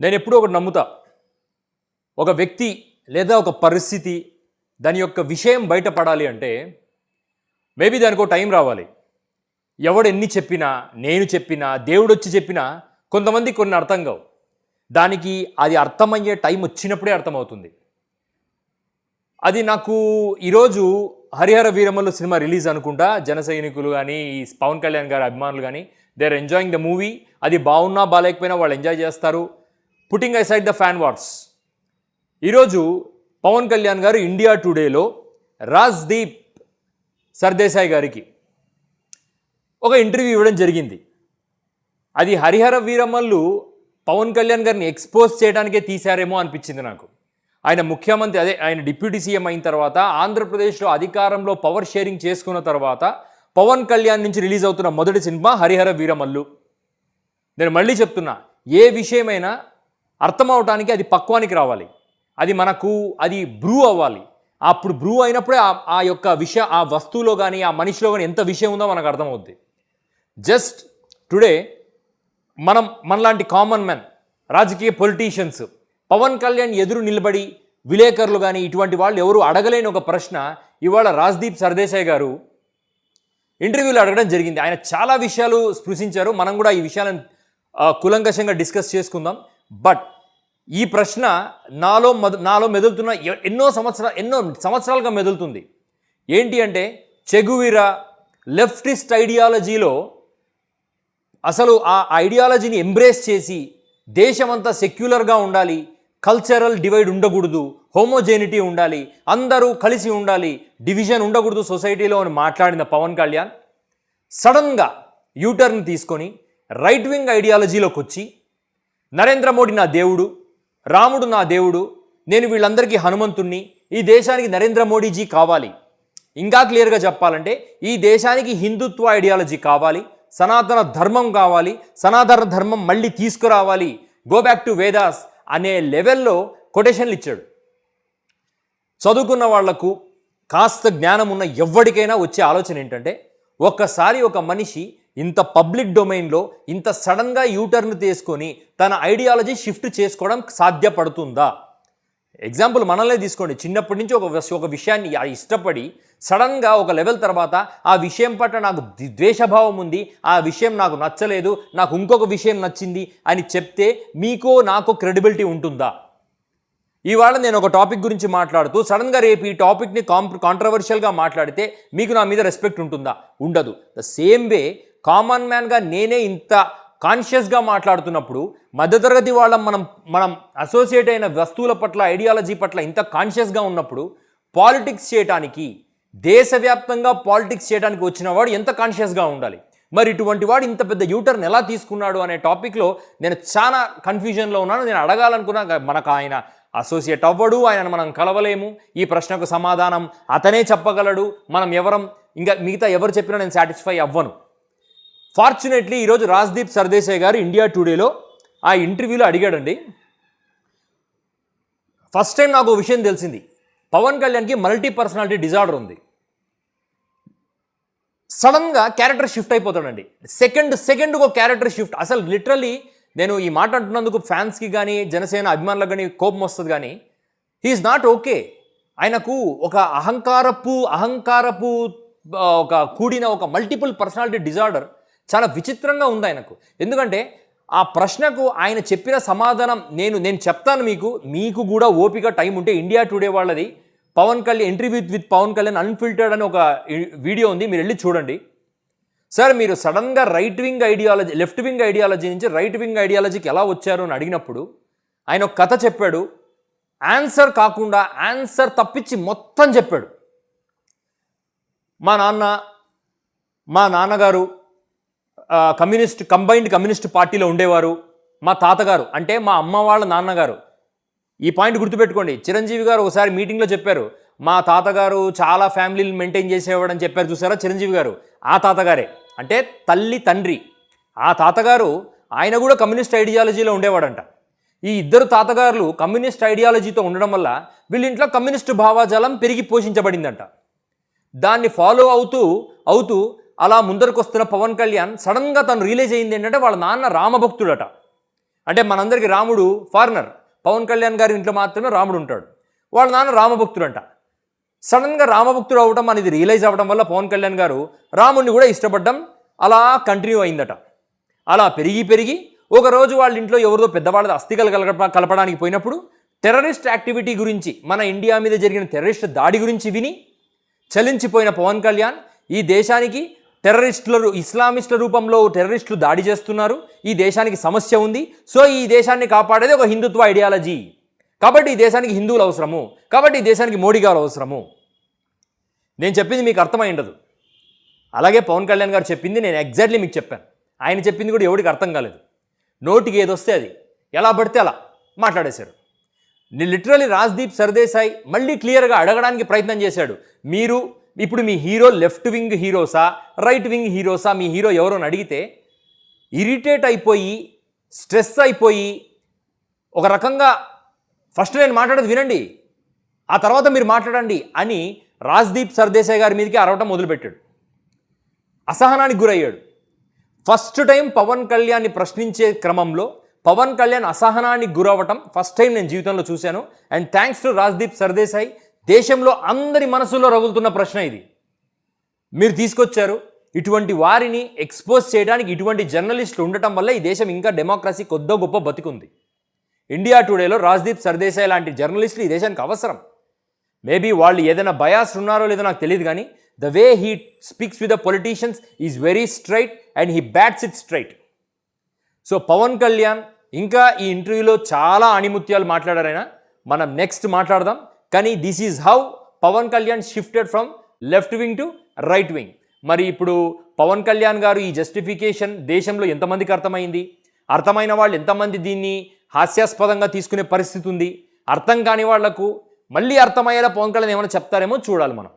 నేను ఎప్పుడూ ఒకటి నమ్ముతా. ఒక వ్యక్తి లేదా ఒక పరిస్థితి దాని యొక్క విషయం బయటపడాలి అంటే మేబీ దానికి ఒక టైం రావాలి. ఎవడు ఎన్ని చెప్పినా నేను చెప్పినా దేవుడు వచ్చి చెప్పినా కొంతమంది కొన్ని అర్థం కావు. దానికి అది అర్థమయ్యే టైం వచ్చినప్పుడే అర్థమవుతుంది. అది నాకు ఈరోజు హరిహర వీరమల్లు సినిమా రిలీజ్ అనుకుంటా. జన సైనికులు కానీ ఈ పవన్ కళ్యాణ్ గారి అభిమానులు కానీ they are enjoying the movie. అది బాగున్నా బాగాలేకపోయినా వాళ్ళు ఎంజాయ్ చేస్తారు. Putting aside the fan wars ఈరోజు పవన్ కళ్యాణ్ గారు ఇండియా టుడేలో రాజ్దీప్ సర్దేశాయ్ గారికి ఒక ఇంటర్వ్యూ ఇవ్వడం జరిగింది. అది హరిహర వీరమల్లు పవన్ కళ్యాణ్ గారిని ఎక్స్పోజ్ చేయడానికే తీశారేమో అనిపించింది నాకు. ఆయన ముఖ్యమంత్రి అదే ఆయన డిప్యూటీ సీఎం అయిన తర్వాత ఆంధ్రప్రదేశ్లో అధికారంలో పవర్ షేరింగ్ చేసుకున్న తర్వాత పవన్ కళ్యాణ్ నుంచి రిలీజ్ అవుతున్న మొదటి సినిమా హరిహర వీరమల్లు. నేను మళ్ళీ చెప్తున్నా ఏ విషయమైనా అర్థం అవటానికి అది పక్వానికి రావాలి. అది మనకు అది బ్రూ అవ్వాలి. అప్పుడు బ్రూ అయినప్పుడే ఆ- ఆ యొక్క విషయ ఆ వస్తువులో కానీ ఆ మనిషిలో కానీ ఎంత విషయం ఉందో మనకు అర్థమవుద్ది. జస్ట్ టుడే మనం మనలాంటి కామన్ మ్యాన్ రాజకీయ పొలిటీషియన్స్ పవన్ కళ్యాణ్ ఎదురు నిలబడి విలేకరులు కానీ ఇటువంటి వాళ్ళు ఎవరు అడగలేని ఒక ప్రశ్న ఇవాళ రాజ్దీప్ సర్దేశాయ్ గారు ఇంటర్వ్యూలో అడగడం జరిగింది. ఆయన చాలా విషయాలు స్పృశించారు. మనం కూడా ఈ విషయాలను కులంకషంగా డిస్కస్ చేసుకుందాం. బట్ ఈ ప్రశ్న నాలో మద నాలో మెదులుతున్న ఎ- ఎన్నో సంవత్సరాలు ఎన్నో సంవత్సరాలుగా మెదులుతుంది. ఏంటి అంటే చెగువిరా లెఫ్టిస్ట్ ఐడియాలజీలో అసలు ఆ ఐడియాలజీని ఎంబ్రేస్ చేసి దేశమంతా సెక్యులర్గా ఉండాలి కల్చరల్ డివైడ్ ఉండకూడదు హోమోజెనిటీ ఉండాలి అందరూ కలిసి ఉండాలి డివిజన్ ఉండకూడదు సొసైటీలో అని మాట్లాడిన పవన్ కళ్యాణ్ సడన్గా యూటర్న్ తీసుకొని రైట్ వింగ్ ఐడియాలజీలోకి వచ్చి నరేంద్ర మోడీ నా దేవుడు రాముడు నా దేవుడు నేను వీళ్ళందరికీ హనుమంతుణ్ణి ఈ దేశానికి నరేంద్ర మోడీజీ కావాలి. ఇంకా క్లియర్గా చెప్పాలంటే ఈ దేశానికి హిందుత్వ ఐడియాలజీ కావాలి సనాతన ధర్మం కావాలి సనాతన ధర్మం మళ్ళీ తీసుకురావాలి. గో బ్యాక్ టు వేదాస్ అనే లెవెల్లో కొటేషన్లు ఇచ్చాడు. చదువుకున్న వాళ్ళకు కాస్త జ్ఞానం ఉన్న ఎవరికైనా వచ్చే ఆలోచన ఏంటంటే ఒక్కసారి ఒక మనిషి ఇంత పబ్లిక్ డొమైన్లో ఇంత సడన్గా యూటర్న్ తీసుకొని తన ఐడియాలజీ షిఫ్ట్ చేసుకోవడం సాధ్యపడుతుందా? ఎగ్జాంపుల్ మనల్నే తీసుకోండి. చిన్నప్పటి నుంచి ఒక ఒక విషయాన్ని ఇష్టపడి సడన్గా ఒక లెవెల్ తర్వాత ఆ విషయం పట్ల నాకు ద్వేషభావం ఉంది ఆ విషయం నాకు నచ్చలేదు నాకు ఇంకొక విషయం నచ్చింది అని చెప్తే మీకో నాకు క్రెడిబిలిటీ ఉంటుందా? ఇవాళ నేను ఒక టాపిక్ గురించి మాట్లాడుతూ సడన్గా రేపు ఈ టాపిక్ని కాంప్ కాంట్రవర్షియల్గా మాట్లాడితే మీకు నా మీద రెస్పెక్ట్ ఉంటుందా? ఉండదు. ద సేమ్ వే కామన్ మ్యాన్గా నేనే ఇంత కాన్షియస్గా మాట్లాడుతున్నప్పుడు మధ్యతరగతి వాళ్ళం మనం మనం అసోసియేట్ అయిన వస్తువుల పట్ల ఐడియాలజీ పట్ల ఇంత కాన్షియస్గా ఉన్నప్పుడు పాలిటిక్స్ చేయటానికి దేశవ్యాప్తంగా పాలిటిక్స్ చేయడానికి వచ్చిన వాడు ఎంత కాన్షియస్గా ఉండాలి? మరి ఇటువంటి వాడు ఇంత పెద్ద యూటర్న్ ఎలా తీసుకున్నాడు అనే టాపిక్లో నేను చాలా కన్ఫ్యూజన్లో ఉన్నాను. నేను అడగాలనుకున్నా మనకు ఆయన అసోసియేట్ అవ్వడు ఆయన మనం కలవలేము. ఈ ప్రశ్నకు సమాధానం అతనే చెప్పగలడు. మనం ఎవరం ఇంకా మిగతా ఎవరు చెప్పినా నేను సాటిస్ఫై అవ్వను. ఫార్చునేట్లీ ఈరోజు రాజ్దీప్ సర్దేశాయ్ గారు ఇండియా టుడేలో ఆ ఇంటర్వ్యూలో అడిగాడండి. ఫస్ట్ టైం నాకు విషయం తెలిసింది. పవన్ కళ్యాణ్కి మల్టీ పర్సనాలిటీ డిజార్డర్ ఉంది. సడన్గా క్యారెక్టర్ షిఫ్ట్ అయిపోతాడండి. సెకండ్ సెకండ్ ఒక క్యారెక్టర్ షిఫ్ట్ అసలు లిటరలీ నేను ఈ మాట అంటున్నందుకు ఫ్యాన్స్కి కానీ జనసేన అభిమానులకు కానీ కోపం వస్తుంది కానీ హీఈస్ నాట్ ఓకే ఆయనకు ఒక అహంకారపు అహంకారపు ఒక కూడిన ఒక మల్టిపుల్ పర్సనాలిటీ డిజార్డర్ చాలా విచిత్రంగా ఉంది ఆయనకు. ఎందుకంటే ఆ ప్రశ్నకు ఆయన చెప్పిన సమాధానం నేను నేను చెప్తాను మీకు మీకు కూడా ఓపిక టైం ఉంటే ఇండియా టుడే వాళ్ళది. Pawan Kalyan interview with Pawan Kalyan unfiltered అని ఒక వీడియో ఉంది మీరు వెళ్ళి చూడండి. సార్ మీరు సడన్గా right wing ideology left wing ideology నుంచి రైట్ వింగ్ ఐడియాలజీకి ఎలా వచ్చారు అని అడిగినప్పుడు ఆయన ఒక కథ చెప్పాడు. ఆన్సర్ కాకుండా ఆన్సర్ తప్పించి మొత్తం చెప్పాడు. మా నాన్న మా నాన్నగారు కమ్యూనిస్ట్ కంబైన్డ్ కమ్యూనిస్ట్ పార్టీలో ఉండేవారు మా తాతగారు అంటే మా అమ్మ వాళ్ళ నాన్నగారు. ఈ పాయింట్ గుర్తుపెట్టుకోండి. చిరంజీవి గారు ఒకసారి మీటింగ్లో చెప్పారు. మా తాతగారు చాలా ఫ్యామిలీలు మెయింటైన్ చేసేవాడని చెప్పారు చూసారా చిరంజీవి గారు? ఆ తాతగారే. అంటే తల్లి తండ్రి. ఆ తాతగారు ఆయన కూడా కమ్యూనిస్ట్ ఐడియాలజీలో ఉండేవాడంట. ఈ ఇద్దరు తాతగారులు కమ్యూనిస్ట్ ఐడియాలజీతో ఉండడం వల్ల వీళ్ళ ఇంట్లో కమ్యూనిస్ట్ భావాజాలం పెరిగి పోషించబడిందంట. దాన్ని ఫాలో అవుతూ అవుతూ అలా ముందరకు వస్తున్న పవన్ కళ్యాణ్ సడన్గా తను రియలైజ్ అయింది ఏంటంటే వాళ్ళ నాన్న రామభక్తుడట. అంటే మనందరికీ రాముడు ఫారినర్. పవన్ కళ్యాణ్ గారి ఇంట్లో మాత్రమే రాముడు ఉంటాడు. వాళ్ళ నాన్న రామభక్తుడంట. సడన్గా రామభక్తుడు అవడం అనేది రియలైజ్ అవ్వడం వల్ల పవన్ కళ్యాణ్ గారు రాముడిని కూడా ఇష్టపడడం అలా కంటిన్యూ అయిందట. అలా పెరిగి పెరిగి ఒకరోజు వాళ్ళ ఇంట్లో ఎవరిదో పెద్దవాళ్ళ అస్థికలు కలప కలపడానికి పోయినప్పుడు టెర్రరిస్ట్ యాక్టివిటీ గురించి మన ఇండియా మీద జరిగిన టెర్రరిస్ట్ దాడి గురించి విని చలించిపోయిన పవన్ కళ్యాణ్ ఈ దేశానికి టెర్రరిస్టుల ఇస్లామిస్టుల రూపంలో టెర్రరిస్టులు దాడి చేస్తున్నారు. ఈ దేశానికి సమస్య ఉంది. సో ఈ దేశాన్ని కాపాడేది ఒక హిందుత్వ ఐడియాలజీ. కాబట్టి ఈ దేశానికి హిందువులు అవసరము. కాబట్టి ఈ దేశానికి మోడీ గారు అవసరము. నేను చెప్పింది మీకు అర్థమై ఉండదు. అలాగే పవన్ కళ్యాణ్ గారు చెప్పింది నేను ఎగ్జాక్ట్లీ మీకు చెప్పాను. ఆయన చెప్పింది కూడా ఎవడికి అర్థం కాలేదు. నోటికి ఏదొస్తే అది. ఎలా పడితే అలా మాట్లాడేశారు లిటరలీ రాజ్దీప్ సర్దేశాయ్ మళ్ళీ క్లియర్గా అడగడానికి ప్రయత్నం చేశాడు. మీరు ఇప్పుడు మీ హీరో లెఫ్ట్ వింగ్ హీరోసా రైట్ వింగ్ హీరోసా మీ హీరో ఎవరో అని అడిగితే ఇరిటేట్ అయిపోయి స్ట్రెస్ అయిపోయి ఒక రకంగా ఫస్ట్ నేను మాట్లాడేది వినండి ఆ తర్వాత మీరు మాట్లాడండి అని రాజ్దీప్ సర్దేశాయ్ గారి మీదకి అరవటం మొదలుపెట్టాడు. అసహనానికి గురయ్యాడు. ఫస్ట్ టైం పవన్ కళ్యాణ్ని ప్రశ్నించే క్రమంలో పవన్ కళ్యాణ్ అసహనానికి గురవ్వటం ఫస్ట్ టైం నేను జీవితంలో చూశాను. And thanks to Rajdeep Sardesai. దేశంలో అందరి మనసులో రగులుతున్న ప్రశ్న ఇది. మీరు తీసుకొచ్చారు ఇటువంటి వారిని ఎక్స్పోజ్ చేయడానికి ఇటువంటి జర్నలిస్టులు ఉండటం వల్ల ఈ దేశం ఇంకా డెమోక్రసీ కొద్దో గొప్ప బతికుంది. ఇండియా టుడేలో రాజ్దీప్ సర్దేశాయ్ లాంటి జర్నలిస్టులు ఈ దేశానికి అవసరం. మేబీ వాళ్ళు ఏదైనా బయాస్ ఉన్నారో లేదో నాకు తెలియదు కానీ the way he speaks with the politicians is very straight and he bats it straight. So Pawan Kalyan ఇంకా ఈ ఇంటర్వ్యూలో చాలా అణిముత్యాలు మాట్లాడారైనా మనం నెక్స్ట్ మాట్లాడదాం. కానీ this is how Pawan Kalyan shifted from left wing to right wing మరి ఇప్పుడు పవన్ కళ్యాణ్ గారు ఈ జస్టిఫికేషన్ దేశంలో ఎంతమందికి అర్థమైంది? అర్థమైన వాళ్ళు ఎంతమంది దీన్ని హాస్యాస్పదంగా తీసుకునే పరిస్థితి ఉంది? అర్థం కాని వాళ్ళకు మళ్ళీ అర్థమయ్యేలా పవన్ కళ్యాణ్ ఏమైనా చెప్తారేమో చూడాలి మనం.